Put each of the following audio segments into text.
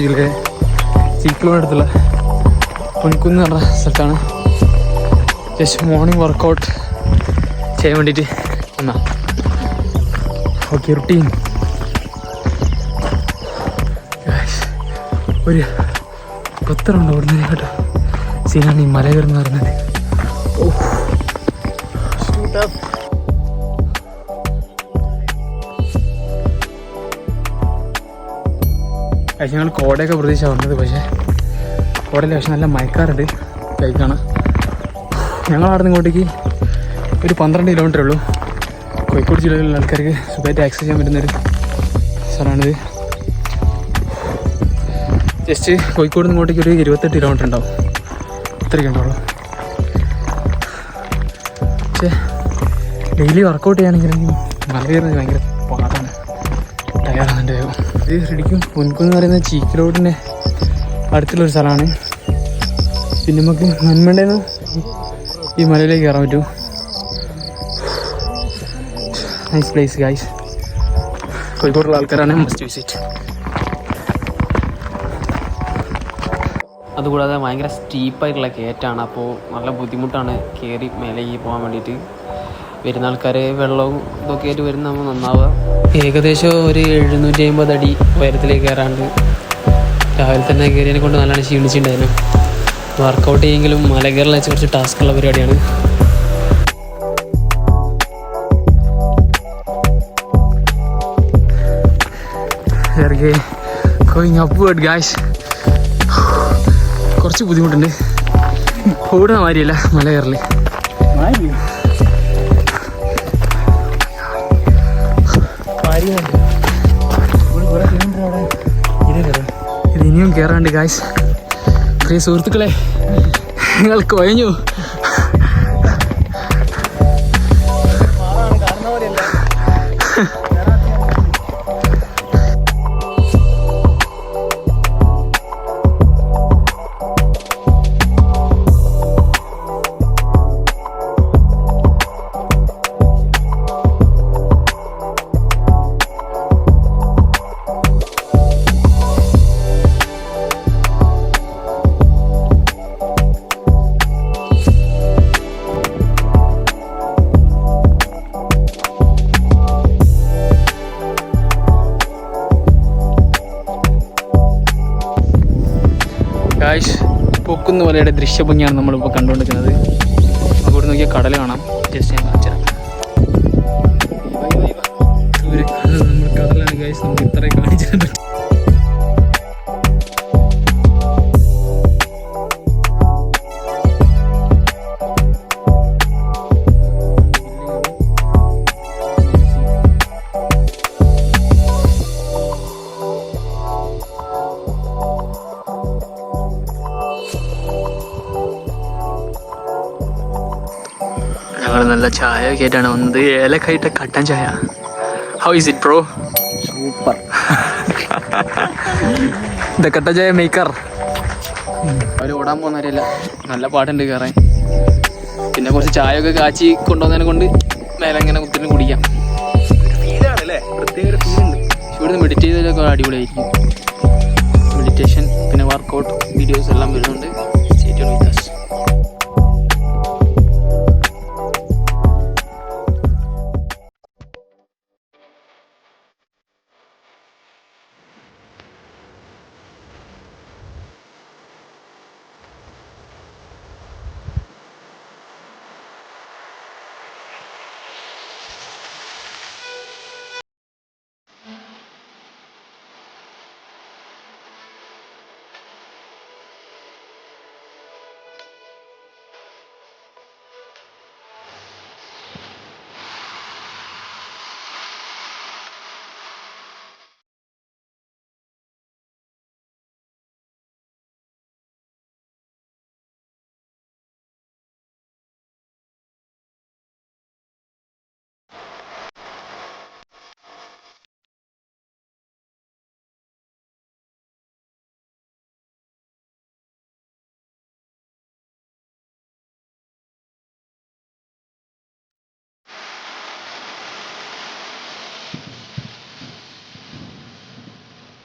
കോഴിക്കോട് ജില്ലയിലെ ചീക്കിലോടടുത്തുള്ള പൊൻകുന്ന് എന്ന് പറഞ്ഞ സ്ഥലത്താണ്. ജസ്റ്റ് മോർണിംഗ് വർക്കൗട്ട് ചെയ്യാൻ വേണ്ടിയിട്ട് വന്നാ ഓക്കെ റുട്ടീൻ ഒരു പത്തറുണ്ട് ഓടുന്നതിനെ കേട്ടോ. സീനാണ് ഈ മല കയറുന്ന പറഞ്ഞത് ഓ പക്ഷെ ഞങ്ങൾ കോടയൊക്കെ പ്രതീക്ഷ വന്നത് പക്ഷേ കോടയിൽ പക്ഷെ നല്ല മയക്കാറുണ്ട്. ബൈക്കാണ് ഞങ്ങൾ അവിടെ നിന്ന് ഇങ്ങോട്ടേക്ക് ഒരു പന്ത്രണ്ട് കിലോമീറ്റർ ഉള്ളൂ. കോഴിക്കോട് ജില്ലയിലുള്ള ആൾക്കാർക്ക് സുഖമായിട്ട് ആക്സസ് ചെയ്യാൻ പറ്റുന്നൊരു സ്ഥലമാണിത്. ജസ്റ്റ് കോഴിക്കോട് നിന്ന് ഇങ്ങോട്ടേക്ക് ഒരു ഇരുപത്തെട്ട് കിലോമീറ്റർ ഉണ്ടാവും. അത്രയ്ക്ക് ഉണ്ടാവുള്ളൂ. പക്ഷേ ഡെയിലി വർക്കൗട്ട് ചെയ്യുകയാണെങ്കിൽ മല കയറുന്നത് ഭയങ്കര പാടാണ്. ടയറാണ് വേഗം ഇത് ശരിക്കും പൊൻകുന്ന് പറയുന്ന ചീക്ക് റോഡിന്റെ അടുത്തുള്ളൊരു സ്ഥലമാണ്. പിന്നെ നമുക്ക് നന്മണ്ടേന്ന് ഈ മലയിലേക്ക് കയറാൻ പറ്റും. നൈസ് പ്ലേസ് ഗായ്സ് കോഴിക്കോടുള്ള ആൾക്കാരാണ്. മസ്റ്റ് വിസിറ്റ് അതുകൂടാതെ ഭയങ്കര സ്റ്റീപ്പായിട്ടുള്ള കയറ്റാണ് അപ്പോൾ നല്ല ബുദ്ധിമുട്ടാണ് കയറി മേലേക്ക് പോകാൻ വേണ്ടിയിട്ട്. വരുന്ന ആൾക്കാർ വെള്ളവും ഇതൊക്കെ ആയിട്ട് വരുന്ന നന്നാവുക. ഏകദേശം ഒരു എഴുന്നൂറ്റി അമ്പത് അടി ഉയരത്തിലേക്ക് കയറാണ്ട് രാവിലെ തന്നെ കയറിയതിനെ കൊണ്ട് നല്ലോണം ക്ഷീണിച്ചിട്ടുണ്ടായിരുന്നു. വർക്കൗട്ട് ചെയ്യെങ്കിലും മല കയറൽ വെച്ച് കുറച്ച് ടാസ്ക്കുള്ള പരിപാടിയാണ്. ഗായ്സ് കുറച്ച് ബുദ്ധിമുട്ടുണ്ട്. ഓടുന്ന മാതിരിയല്ല മല കയറൽ ഇത് ഇനിയും കയറാണ്ട് ഗായ്സ് പ്രിയ സുഹൃത്തുക്കളെ നിങ്ങൾ കൊയഞ്ഞു. പൊക്കുന്ന പോലെയുടെ ദൃശ്യഭംഗിയാണ് നമ്മളിപ്പോൾ കണ്ടുകൊണ്ടിരിക്കുന്നത്. അവിടെ നോക്കിയാൽ കടൽ കാണാം. ജസ്റ്റ് ഞാൻ കാണിച്ചു തരാം. ഒരു നമ്മൾ കടലാണ് ഗൈസ് നമുക്ക് ഇത്രയും കാണിച്ചിട്ടുണ്ട്. ഞങ്ങൾ നല്ല ചായ കേട്ടാണ് വന്നത് ഏലക്കായിട്ട് കട്ടൻ ചായ. How is it bro super the kattan chaya maker അവർ ഓടാൻ പോകുന്നവരല്ല നല്ല പാട്ടുണ്ട് കയറാൻ. പിന്നെ കുറച്ച് ചായ ഒക്കെ കാച്ചി കൊണ്ടുവന്നതിനെ കൊണ്ട് മേലെ ഇങ്ങനെ കുത്തിന് കുടിക്കാം. ഇവിടെ മെഡിറ്റേറ്റ് ചെയ്തതിലൊക്കെ അടിപൊളിയായിരിക്കും.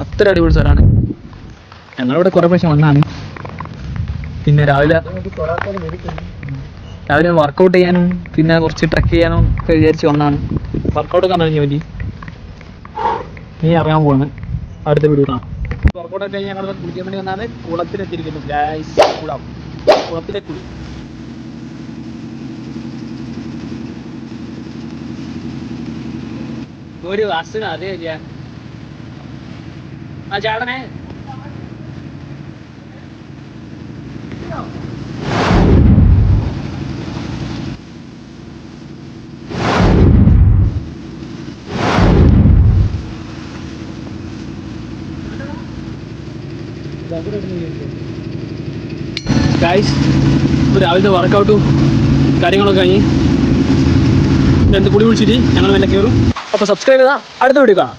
അത്ര അടിപൊളി സ്ഥലമാണ്. ഞങ്ങളിവിടെ കുറേ പ്രാവശ്യം വന്നാണ് പിന്നെ രാവിലെ രാവിലെ വർക്കൗട്ട് ചെയ്യാനും പിന്നെ കുറച്ച് ട്രക്ക് ചെയ്യാനും ഒക്കെ വിചാരിച്ച് വന്നാണ് വർക്കൗട്ട് ഒക്കെ വന്നു പറ്റി. നീ ഇറങ്ങാൻ പോകുന്നത് അടുത്ത വീഡിയോ കാണാം. വർക്കൗട്ട് ഒക്കെ കഴിഞ്ഞ് ഞങ്ങൾ കുളിക്കാൻ വേണ്ടി വന്നാണ്. കുളത്തിലെത്തിയിരിക്കുന്നു. കുളം. കുളത്തിലെ കുളി. ഒരു വാസന ഞാൻ ആ ചാടനെ. രാവിലത്തെ വർക്കൗട്ടും കാര്യങ്ങളൊക്കെ കഴിഞ്ഞ്. രണ്ട് കുടി വിളിച്ചിട്ട് ഞങ്ങൾ മെല്ലെ കയറും അപ്പോൾ സബ്സ്ക്രൈബ് ചെയ്താൽ അടുത്ത വീഡിയോ കാണാം.